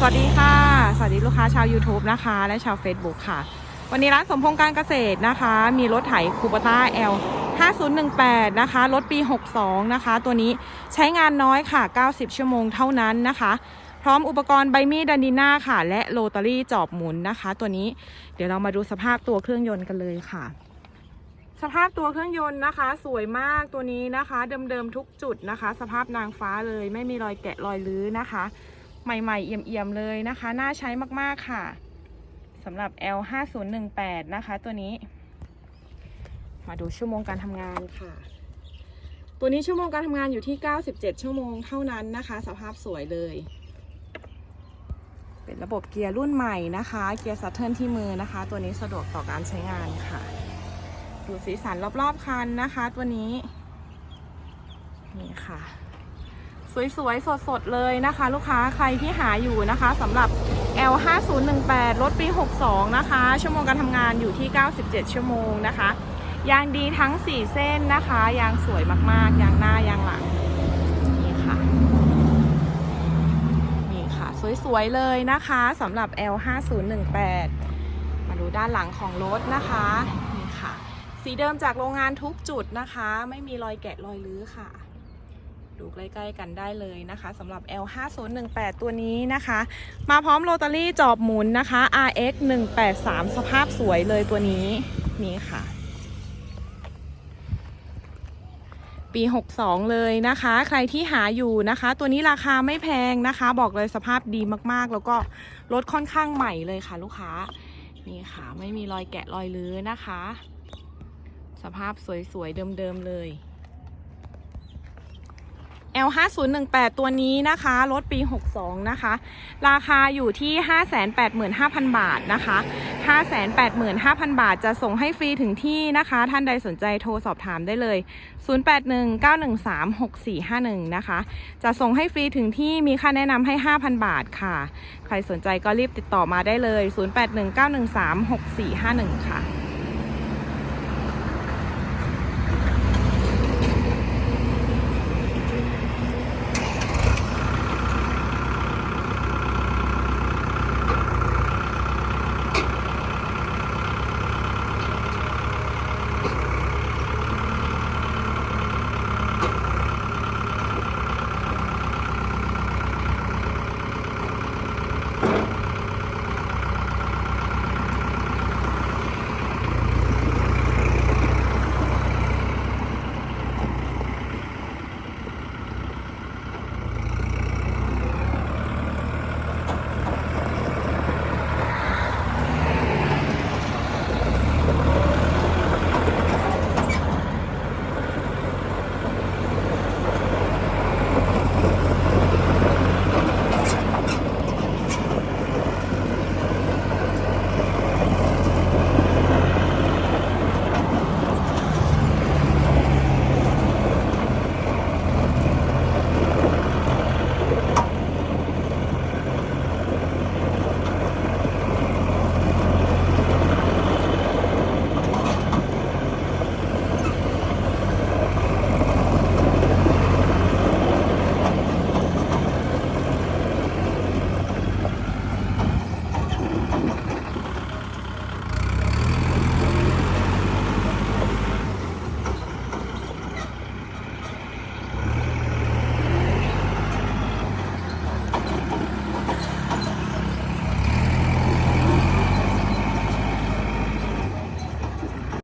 สวัสดีค่ะ สวัสดีลูกค้าชาว YouTube นะคะ และชาว Facebook ค่ะ วันนี้ร้านสมพงษ์การเกษตรนะคะ มีรถไถคูปต้า L 5018 นะคะ รถปี 62 นะคะ ตัวนี้ใช้งานน้อยค่ะ 90 ชั่วโมงเท่านั้นนะคะ พร้อมอุปกรณ์ใบมีดดันดิน่าค่ะ และโรตารี่จอบหมุนนะคะ ตัวนี้เดี๋ยวเรามาดูสภาพตัวเครื่องยนต์กันเลยค่ะ สภาพตัวเครื่องยนต์นะคะ สวยมากตัวนี้นะคะ เดิมๆทุกจุดนะคะ สภาพนางฟ้าเลยไม่มีรอยแกะรอยลื้อนะคะ ใหม่ๆ เอี่ยมๆเลยนะคะ น่าใช้มากๆค่ะสำหรับ L 5 0 1 8นะคะ ตัวนี้ มาดูชั่วโมงการทำงานค่ะ ตัวนี้ชั่วโมงการทำงานอยู่ที่ 97 ชั่วโมงเท่านั้นนะคะ สภาพสวยเลย เป็นระบบเกียร์รุ่นใหม่นะคะ เกียร์ซัตเทิลที่มือนะคะ ตัวนี้สะดวกต่อการใช้งานค่ะ ดูสีสันรอบๆคันนะคะ ตัวนี้ นี่ค่ะ สวยๆ สดๆ เลยนะคะ ลูกค้าใครที่หาอยู่นะคะสำหรับ L 5 0 1 8 รถปี 62 นะคะ ชั่วโมงการทำงานอยู่ที่ 97 ชั่วโมงนะคะ ยางดีทั้ง 4 เส้นนะคะ ยางสวยมากๆ ยางหน้ายางหลัง นี่ค่ะ นี่ค่ะ สวยๆ เลยนะคะสำหรับ L 5 0 1 8 มาดูด้านหลังของรถนะคะ นี่ค่ะ สีเดิมจากโรงงานทุกจุดนะคะ ไม่มีรอยแกะรอยลื้อค่ะ ดูใกล้ๆกันได้เลยนะคะสำหรับ L 5 0 1 8 ตัวนี้นะคะ มาพร้อมโรตารี่จอบหมุนนะคะ RX 183 สภาพสวยเลยตัวนี้นี่ค่ะ ปี 62 เลยนะคะ ใครที่หาอยู่นะคะ ตัวนี้ราคาไม่แพงนะคะ บอกเลยสภาพดีมากๆ แล้วก็รถค่อนข้างใหม่เลยค่ะลูกค้านี่ค่ะ ไม่มีรอยแกะรอยลื้อนะคะ สภาพสวยๆ เดิมๆเลย L 5 0 1 8ตัวนี้นะคะรถปี 62 นะคะ ราคาอยู่ที่ 585,000 บาทนะคะ 585,000 บาทจะส่งให้ฟรีถึงที่นะคะ ท่านใดสนใจโทรสอบถามได้เลย 0819136451 นะคะ จะส่งให้ฟรีถึงที่มีค่าแนะนำให้ 5,000 บาทค่ะ ใครสนใจก็รีบติดต่อมาได้เลย 0819136451 ค่ะ